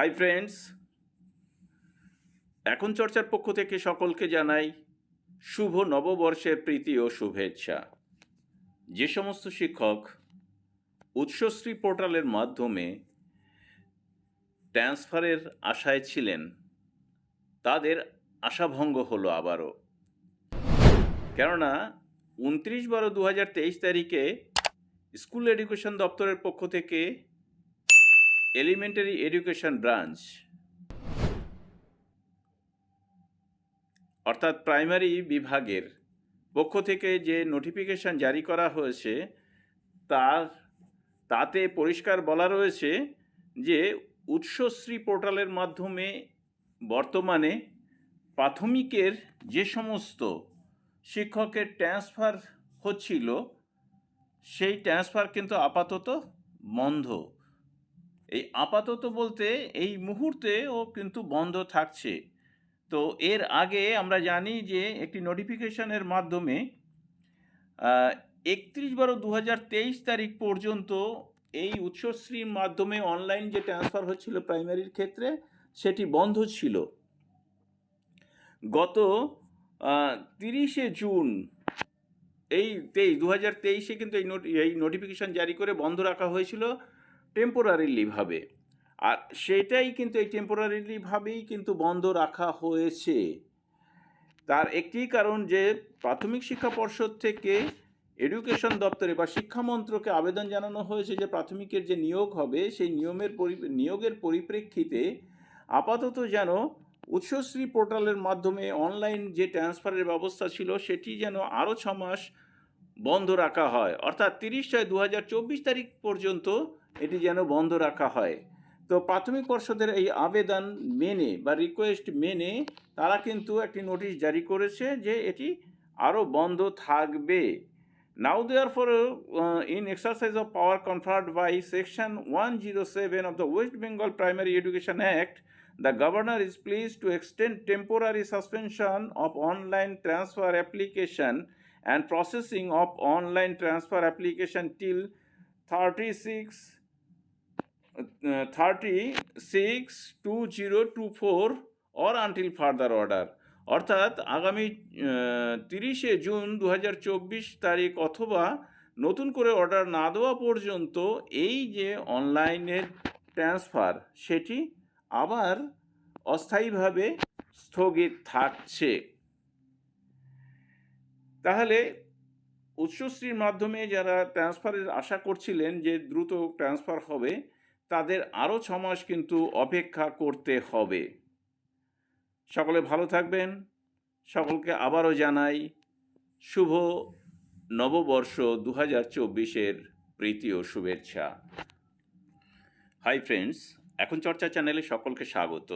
Hi friends এখন চর্চার পক্ষ থেকে সকলকে জানাই শুভ নববর্ষের প্রীতি ও শুভেচ্ছা। যে সমস্ত শিক্ষক উৎসশ্রী পোর্টালের মাধ্যমে ট্রান্সফারের আশায় ছিলেন, তাদের আশাভঙ্গ হলো আবারও। কেননা উনত্রিশ বারো দু হাজার তেইশ তারিখে স্কুল এডুকেশন দপ্তরের পক্ষ থেকে এলিমেন্টারি এডুকেশন ব্রাঞ্চ অর্থাৎ প্রাইমারি বিভাগের পক্ষ থেকে যে নোটিফিকেশন জারি করা হয়েছে, তার, তাতে পরিষ্কার বলা রয়েছে যে উৎসশ্রী পোর্টালের মাধ্যমে বর্তমানে প্রাথমিকের যে সমস্ত শিক্ষকের ট্রান্সফার হচ্ছিল, সেই ট্রান্সফার কিন্তু আপাতত বন্ধ। এই আপাতত বলতে এই মুহূর্তে ও কিন্তু বন্ধ থাকছে। তো এর আগে আমরা জানি যে একটি নোটিফিকেশনের মাধ্যমে একত্রিশ বারো দু তারিখ পর্যন্ত এই উৎসশ্রীর মাধ্যমে অনলাইন যে ট্রান্সফার হচ্ছিল প্রাইমারির ক্ষেত্রে, সেটি বন্ধ ছিল। গত তিরিশে জুন এই তেইশ দু হাজার তেইশে কিন্তু এই নোট এই নোটিফিকেশান জারি করে বন্ধ রাখা হয়েছিল। টেম্পোরারিলিভাবে আর সেটাই কিন্তু এই টেম্পোরারিলিভাবেই কিন্তু বন্ধ রাখা হয়েছে। তার একটি কারণ যে প্রাথমিক শিক্ষা পর্ষদ থেকে এডুকেশন দপ্তরে বা শিক্ষা মন্ত্রকে আবেদন জানানো হয়েছে যে প্রাথমিকের যে নিয়োগ হবে, সেই নিয়মের পরি, নিয়োগের পরিপ্রেক্ষিতে আপাতত যেন উৎসশ্রী পোর্টালের মাধ্যমে অনলাইন যে ট্রান্সফারের ব্যবস্থা ছিল, সেটি যেন আরও ছ মাস বন্ধ রাখা হয়। অর্থাৎ তিরিশ ছয় দু তারিখ পর্যন্ত এটি যেন বন্ধ রাখা হয়। তো প্রাথমিক পর্ষদের এই আবেদন মেনে বা রিকোয়েস্ট মেনে তারা কিন্তু একটি নোটিশ জারি করেছে যে এটি আরও বন্ধ থাকবে। Now therefore in exercise of power conferred by section one zero seven of the West Bengal primary education act the governor is pleased to extend temporary suspension of online transfer application and processing of online transfer application till 36 uh, 36 2024 or until further order. অর্থাৎ আগামী তিরিশে June দু হাজার চব্বিশ তারিখ অথবা নতুন করে অর্ডার না দেওয়া পর্যন্ত এই যে অনলাইনের ট্রান্সফার সেটি আবার অস্থায়ীভাবে স্থগিত থাকছে। তাহলে উচ্চশ্রীর মাধ্যমে যারা ট্রান্সফারের আশা করছিলেন যে দ্রুত ট্রান্সফার হবে তাদের আরও ছ মাস কিন্তু অপেক্ষা করতে হবে। সকলে ভালো থাকবেন। সকলকে আবারও জানাই শুভ নববর্ষ দু হাজার চব্বিশের প্রীতি ও শুভেচ্ছা। হাই ফ্রেন্ডস এখন চর্চা চ্যানেলে সকলকে স্বাগত।